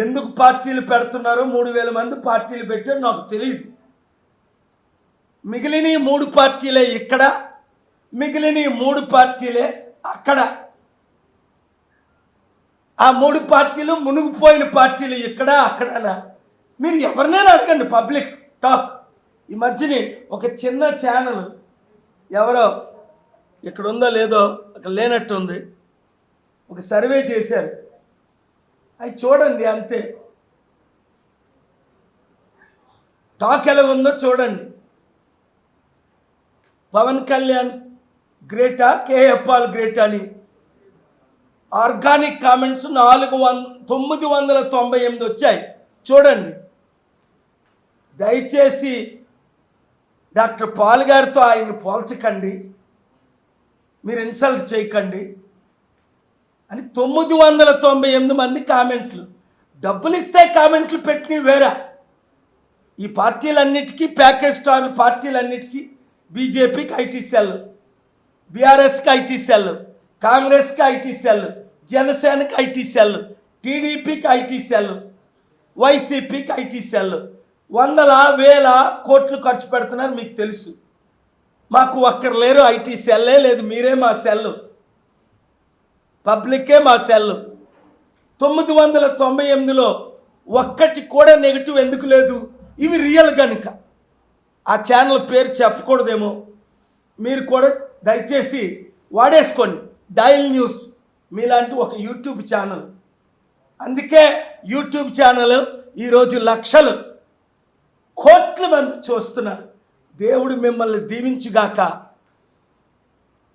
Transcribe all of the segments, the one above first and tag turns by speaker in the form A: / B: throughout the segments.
A: ఎందుకు పార్టీలు పెడుతున్నారో మూడు వేల మంది పార్టీలు పెట్టారో నాకు తెలియదు. మిగిలిన ఈ మూడు పార్టీలే ఇక్కడ మిగిలిన ఈ మూడు పార్టీలే అక్కడ. ఆ మూడు పార్టీలు మునిగిపోయిన పార్టీలు ఇక్కడ అక్కడనా మీరు ఎవరినైనా అడగండి పబ్లిక్ టాక్. ఈ మధ్యని ఒక చిన్న ఛానల్ ఎవరో ఇక్కడ ఉందో లేదో అక్కడ లేనట్టు ఉంది ఒక సర్వే చేశారు. అవి చూడండి అంతే. టాక్ ఎలా ఉందో చూడండి. Pawan Kalyan greater K F Paul great అని. ఆర్గానిక్ కామెంట్స్ నాలుగు వంద తొమ్మిది వందల తొంభై ఎనిమిది వచ్చాయి. చూడండి. దయచేసి డాక్టర్ పాల్ గారితో ఆయన్ని పోల్చకండి. మీరు ఇన్సల్ట్ చేయకండి. అని తొమ్మిది వందల తొంభై ఎనిమిది మంది కామెంట్లు. డబ్బులు ఇస్తే కామెంట్లు పెట్టి వేరా? ఈ పార్టీలన్నిటికీ ప్యాకేజ్ స్టార్ పార్టీలన్నిటికీ బీజేపీకి ఐటీ సెల్ బీఆర్ఎస్కి ఐటీ సెల్ కాంగ్రెస్కి ఐటీ సెల్ జనసేనకి ఐటీ సెల్ టీడీపీకి ఐటీ సెల్ వైసీపీకి ఐటీ సెల్ వందల వేల కోట్లు ఖర్చు పెడుతున్నారు మీకు తెలుసు. మాకు ఒక్కరు లేరు ఐటీ సెల్లే లేదు మీరే మా సెల్ పబ్లికే మా సెల్. తొమ్మిది వందల తొంభై ఎనిమిదిలో ఒక్కటి కూడా నెగిటివ్ ఎందుకు లేదు? ఇవి రియల్ కనుక ఆ ఛానల్ పేరు చెప్పకూడదేమో. మీరు కూడా దయచేసి వాడేసుకోండి. డైల్ న్యూస్ మీలాంటి ఒక యూట్యూబ్ ఛానల్. అందుకే యూట్యూబ్ ఛానల్ ఈరోజు లక్షలు కోట్ల మంది చూస్తున్నారు. దేవుడు మిమ్మల్ని దీవించుగాక.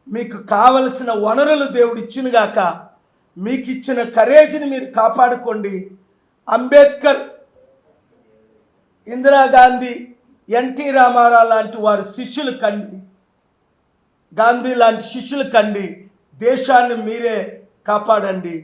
A: మీకు కావలసిన వనరులు దేవుడు ఇచ్చినగాక మీకు ఇచ్చిన కరేజ్ని మీరు కాపాడుకోండి. అంబేద్కర్ ఇందిరాగాంధీ ఎన్టీ రామారావు లాంటి వారి శిష్యులు కండి. గాంధీ లాంటి శిష్యులు కండి. దేశాన్ని మీరే కాపాడండి.